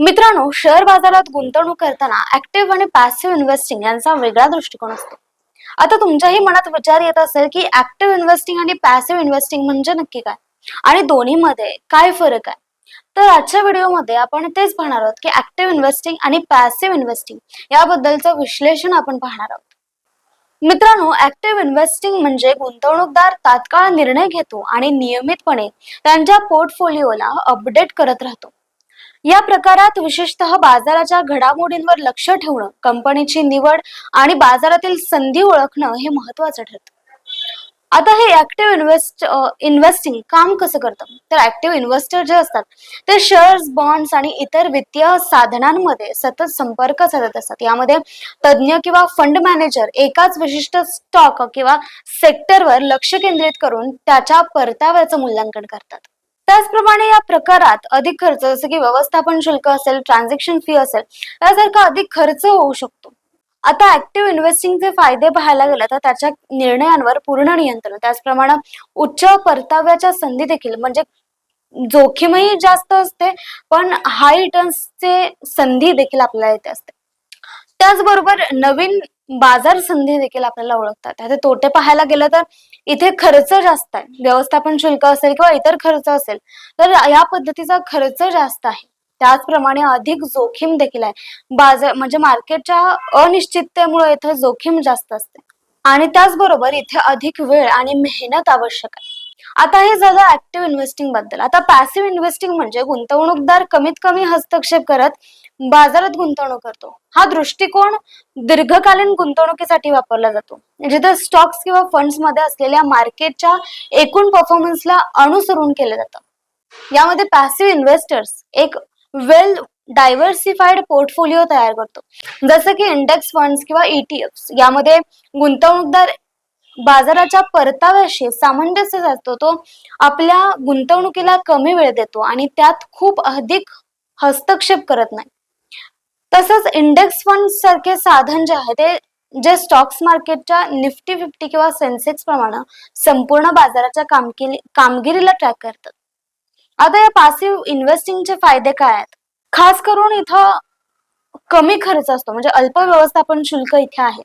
मित्रांनो शेअर बाजारात गुंतवणूक करताना ऍक्टिव्ह आणि पॅसिव्ह इन्व्हेस्टिंग यांचा वेगळा दृष्टिकोन असतो. आता तुमच्याही मनात विचार येत असेल की ऍक्टिव्ह इन्व्हेस्टिंग आणि पॅसिव्ह इन्व्हेस्टिंग म्हणजे नक्की काय? आणि दोन्हीमध्ये काय फरक आहे? तर आजच्या व्हिडिओमध्ये आपण तेच पाहणार आहोत की ऍक्टिव्ह इन्व्हेस्टिंग आणि पॅसिव्ह इन्व्हेस्टिंग याबद्दलचं विश्लेषण आपण पाहणार आहोत. मित्रांनो ऍक्टिव्ह इन्व्हेस्टिंग म्हणजे गुंतवणूकदार तात्काळ निर्णय घेतो आणि नियमितपणे त्यांच्या पोर्टफोलिओला अपडेट करत राहतो. या प्रकारात विशेषतः बाजाराच्या घडामोडींवर लक्ष ठेवणं कंपनीची निवड आणि बाजारातील संधी ओळखणं हे महत्वाचं ठरतं. आता हे ऍक्टिव्ह इन्व्हेस्ट इन्व्हेस्टिंग काम कसं करतं? तर ऍक्टिव्ह इन्व्हेस्टर जे असतात ते शेअर्स बॉन्ड्स आणि इतर वित्तीय साधनांमध्ये सतत संपर्क साधत असतात. यामध्ये तज्ज्ञ किंवा फंड मॅनेजर एकाच विशिष्ट स्टॉक किंवा सेक्टरवर लक्ष केंद्रित करून त्याच्या परताव्याचं मूल्यांकन करतात. त्याचप्रमाणे या प्रकारात अधिक खर्च जसं की व्यवस्थापन शुल्क असेल ट्रान्झॅक्शन फी असेल यासारखा अधिक खर्च होऊ शकतो. आता ऍक्टिव्ह इन्व्हेस्टिंगचे फायदे पाहायला गेलं तर त्याच्या निर्णयांवर पूर्ण नियंत्रण त्याचप्रमाणे उच्च परताव्याच्या संधी देखील म्हणजे जोखीमही जास्त असते पण हाय रिटर्न्सचे संधी देखील आपल्याला येते असते. त्याचबरोबर नवीन बाजार संधी देखील आपल्याला ओळखतात. आता तोटे पाहायला गेलं तर इथे खर्च जास्त आहे. व्यवस्थापन शुल्क असेल किंवा इतर खर्च असेल तर या पद्धतीचा खर्च जास्त आहे. त्याचप्रमाणे अधिक जोखीम देखील आहे. बाजार म्हणजे मार्केटच्या अनिश्चिततेमुळे इथे जोखीम जास्त असते. आणि त्याचबरोबर इथे अधिक वेळ आणि मेहनत आवश्यक आहे. आता हे झालं ऍक्टिव्ह इन्व्हेस्टिंगबद्दल. आता पॅसिव्ह इन्व्हेस्टिंग म्हणजे गुंतवणूकदार कमीत कमी हस्तक्षेप करत बाजारात गुंतवणूक करतो. हा दृष्टिकोन दीर्घकालीन गुंतवणुकीसाठी वापरला जातो. जिथे स्टॉक्स किंवा फंड्समध्ये असलेल्या मार्केटच्या एकूण परफॉर्मन्सला अनुसरून केलं जातं. यामध्ये पॅसिव्ह इन्व्हेस्टर्स एक वेल डायव्हर्सिफाईड पोर्टफोलिओ तयार करतो. जसं की इंडेक्स फंड्स किंवा ईटीएफ यामध्ये गुंतवणूकदार बाजाराच्या परताव्याशी सामंजस्य साधतो तो आपल्या गुंतवणुकीला कमी वेळ देतो आणि त्यात खूप अधिक हस्तक्षेप करत नाही. तसंच इंडेक्स फंड सारखे साधन जे आहे ते जे स्टॉक्स मार्केटच्या निफ्टी फिफ्टी किंवा सेन्सेक्स प्रमाणे संपूर्ण बाजाराच्या कामगिरी कामगिरीला ट्रॅक करतात. आता या पासिव्ह इन्व्हेस्टिंगचे फायदे काय आहेत? खास करून इथं कमी खर्च असतो म्हणजे अल्प व्यवस्थापन शुल्क इथे आहे.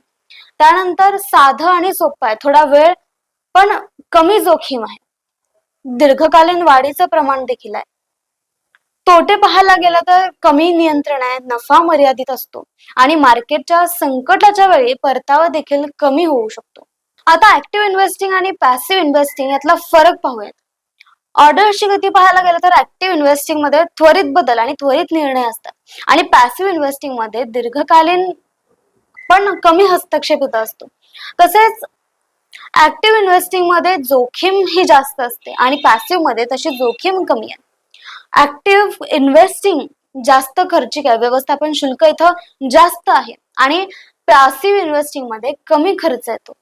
त्यानंतर साधं आणि सोपं आहे. थोडा वेळ पण कमी जोखीम आहे. दीर्घकालीन वाढीचं प्रमाण देखील आहे. तोटे पाहायला गेलं तर कमी नियंत्रण आहे नफा मर्यादित असतो. आणि मार्केटच्या संकटाच्या वेळी परतावा देखील कमी होऊ शकतो. आता ऍक्टिव्ह इन्व्हेस्टिंग आणि पॅसिव्ह इन्व्हेस्टिंग यातला फरक पाहूयात. ऑर्डरची गती पाहायला गेलं तर ऍक्टिव्ह इन्व्हेस्टिंगमध्ये त्वरित बदल आणि त्वरित निर्णय असतात. आणि पॅसिव्ह इन्व्हेस्टिंगमध्ये दीर्घकालीन पण कमी हस्तक्षेप होत असतो. तसेच ऍक्टिव्ह इन्व्हेस्टिंगमध्ये जोखीम ही जास्त असते आणि पॅसिव्हमध्ये तशी जोखीम कमी आहे. ऍक्टिव्ह इन्व्हेस्टिंग जास्त खर्चिक आहे. व्यवस्थापन शुल्क इथं जास्त आहे आणि पॅसिव्ह इन्व्हेस्टिंगमध्ये कमी खर्च येतो.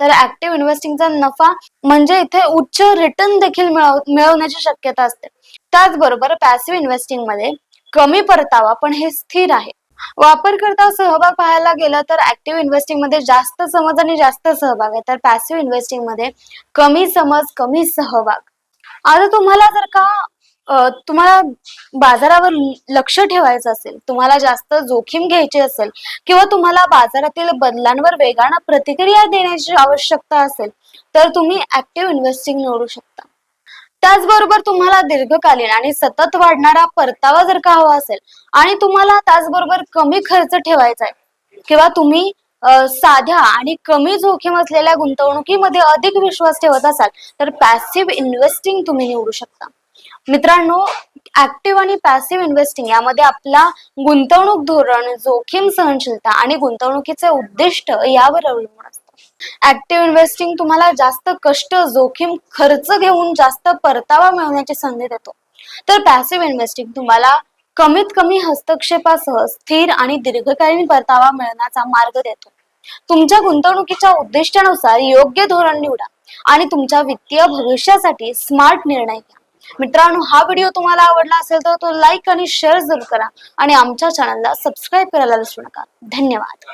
तर ऍक्टिव्ह इन्व्हेस्टिंगचा नफा म्हणजे इथे उच्च रिटर्न देखील मिळवण्याची शक्यता असते. त्याचबरोबर पॅसिव्ह इन्व्हेस्टिंगमध्ये कमी परतावा पण हे स्थिर आहे. वापरकर्ता सहभाग पाहायला गेला तर ऍक्टिव्ह इन्व्हेस्टिंगमध्ये जास्त समज आणि जास्त सहभाग आहे. तर पॅसिव्ह इन्व्हेस्टिंगमध्ये कमी समज कमी सहभाग. आता तुम्हाला जर का तुम्हाला बाजारावर लक्ष ठेवायचं असेल तुम्हाला जास्त जोखीम घ्यायची असेल किंवा तुम्हाला बाजारातील बदलांवर वेगानं प्रतिक्रिया देण्याची आवश्यकता असेल तर तुम्ही ऍक्टिव्ह इन्व्हेस्टिंग निवडू शकता. त्याचबरोबर तुम्हाला दीर्घकालीन आणि सतत वाढणारा परतावा जर का हवा असेल आणि तुम्हाला त्याचबरोबर कमी खर्च ठेवायचा आहे किंवा तुम्ही साध्या आणि कमी जोखीम असलेल्या गुंतवणुकीमध्ये अधिक विश्वास ठेवत असाल तर पॅसिव्ह इन्व्हेस्टिंग तुम्ही निवडू शकता. मित्रांनो ऍक्टिव्ह आणि पॅसिव्ह इन्व्हेस्टिंग यामध्ये आपला गुंतवणूक धोरण जोखीम सहनशीलता आणि गुंतवणुकीचे उद्दिष्ट यावर अवलंबून असतात ऍक्टिव्ह इन्व्हेस्टिंग तुम्हाला जास्त कष्ट जोखीम खर्च घेऊन जास्त परतावा मिळवण्याची संधी देतो. तर पॅसिव्ह इन्व्हेस्टिंग तुम्हाला कमीत कमी हस्तक्षेपासह स्थिर आणि दीर्घकालीन परतावा मिळण्याचा मार्ग देतो. तुमच्या गुंतवणुकीच्या उद्दिष्टानुसार योग्य धोरण निवडा आणि तुमच्या वित्तीय भविष्यासाठी स्मार्ट निर्णय घ्या. मित्रांनो हा व्हिडिओ तुम्हाला आवडला असेल तर तो लाईक आणि शेअर जरूर करा आणि आमच्या चॅनलला सबस्क्राईब करायला विसरू नका. धन्यवाद.